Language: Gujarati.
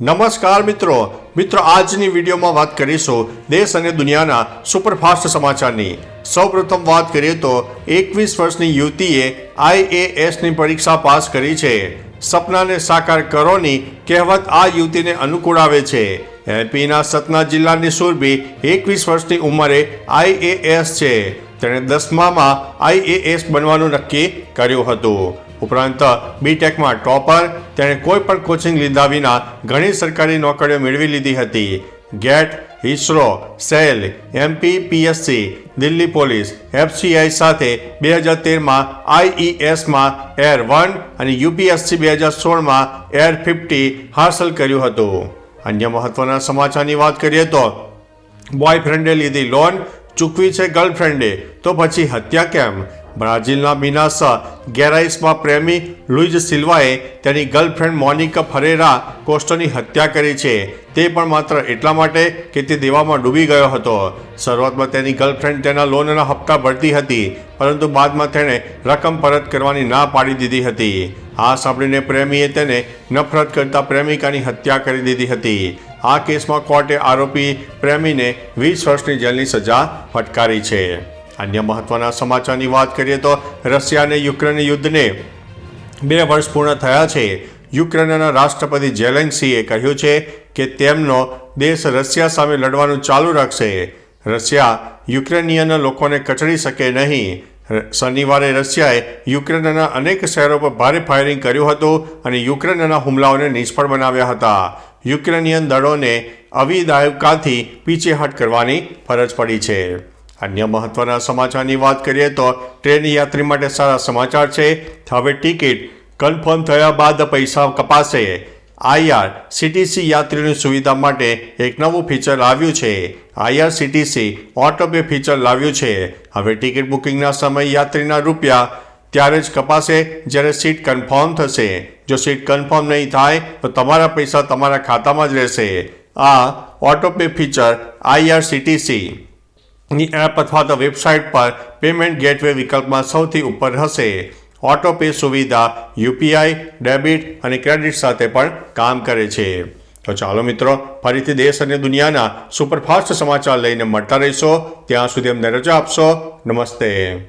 નમસ્કાર મિત્રો. મિત્રો, આજની વિડીયોમાં વાત કરીશું દેશ અને દુનિયાના સુપરફાસ્ટ સમાચારની. સૌપ્રથમ વાત કરીએ તો એકવીસ વર્ષની યુવતીએ આઈએએસની પરીક્ષા પાસ કરી છે. સપનાને સાકાર કરોની કહેવત આ યુવતીને અનુકૂળ આવે છે. એમપીના સતના જિલ્લાની સુરભી એકવીસ વર્ષની ઉંમરે આઈએએસ છે. તેણે દસમામાં આઈએએસ બનવાનું નક્કી કર્યું હતું. ઉપરાંત બીટેકમાં ટોપર તેણે કોઈ પણ કોચિંગ લીધા વિના ઘણી સરકારી નોકરીઓ મેળવી લીધી હતી. GATE ISRO SAIL MP PSC Delhi police FCI સાથે બે હજાર તેરમાં આઈઈએસમાં એર વન અને યુપીએસસી બે હજાર સોળમાં એર ફિફ્ટી હાંસલ કર્યું હતું. અન્ય મહત્વના સમાચારની વાત કરીએ તો, બોયફ્રેન્ડે લીધી લોન, ચૂકવી છે ગર્લફ્રેન્ડે, તો પછી હત્યા કેમ? બ્રાઝિલના મિનાસા ગેરાઇસમાં પ્રેમી લુઇઝ સિલ્વાએ તેની ગર્લફ્રેન્ડ મોનિકા ફરેરા કોસ્ટની હત્યા કરી છે. તે પણ માત્ર એટલા માટે કે તે દેવામાં ડૂબી ગયો હતો. શરૂઆતમાં તેની ગર્લફ્રેન્ડ તેના લોનના હપ્તા ભરતી હતી, પરંતુ બાદમાં તેણે રકમ પરત કરવાની ના પાડી દીધી હતી. આ સાંભળીને પ્રેમીએ તેને નફરત કરતા પ્રેમિકાની હત્યા કરી દીધી હતી. આ કેસમાં કોર્ટે આરોપી પ્રેમીને વીસ વર્ષની જેલની સજા ફટકારી છે. અન્ય મહત્વના સમાચારની વાત કરીએ તો રશિયા અને યુક્રેન યુદ્ધને બે વર્ષ પૂર્ણ થયા છે. યુક્રેનના રાષ્ટ્રપતિ જેલેન્સીએ કહ્યું છે કે તેમનો દેશ રશિયા સામે લડવાનું ચાલુ રાખશે. રશિયા યુક્રેનિયન લોકોને કચડી શકે નહીં. શનિવારે રશિયાએ યુક્રેનના અનેક શહેરો પર ભારે ફાયરિંગ કર્યું હતું અને યુક્રેનના હુમલાઓને નિષ્ફળ બનાવ્યા હતા. યુક્રેનિયન દળોને અવિદાયકાથી પીછેહટ કરવાની ફરજ પડી છે. અન્ય મહત્વના સમાચારની વાત કરીએ તો ટ્રેન યાત્રી માટે સારા સમાચાર છે. હવે ટિકિટ કન્ફર્મ થયા બાદ પૈસા કપાશે. આઈઆર સીટીસી યાત્રીની સુવિધા માટે એક નવું ફીચર લાવ્યું છે. IRCTC auto pay feature લાવ્યું છે. હવે ટિકિટ બુકિંગના સમય યાત્રીના રૂપિયા ત્યારે જ કપાશે જ્યારે સીટ કન્ફર્મ થશે. જો સીટ કન્ફર્મ નહીં થાય, તો તમારા પૈસા તમારા ખાતામાં જ રહેશે. આ ઓટો પે ફીચર આઈઆરસીટીસી ની એપ અથવા તો વેબસાઇટ પર પેમેન્ટ ગેટવે વિકલ્પમાં સૌથી ઉપર હશે. ઓટો પે સુવિધા, યુપીઆઈ, ડેબિટ અને ક્રેડિટ સાથે પણ કામ કરે છે. તો ચાલો મિત્રો, ફરીથી દેશ અને દુનિયાના સુપરફાસ્ટ સમાચાર લઈને મળતા રહીશો. ત્યાં સુધી અમને રજા આપશો. નમસ્તે.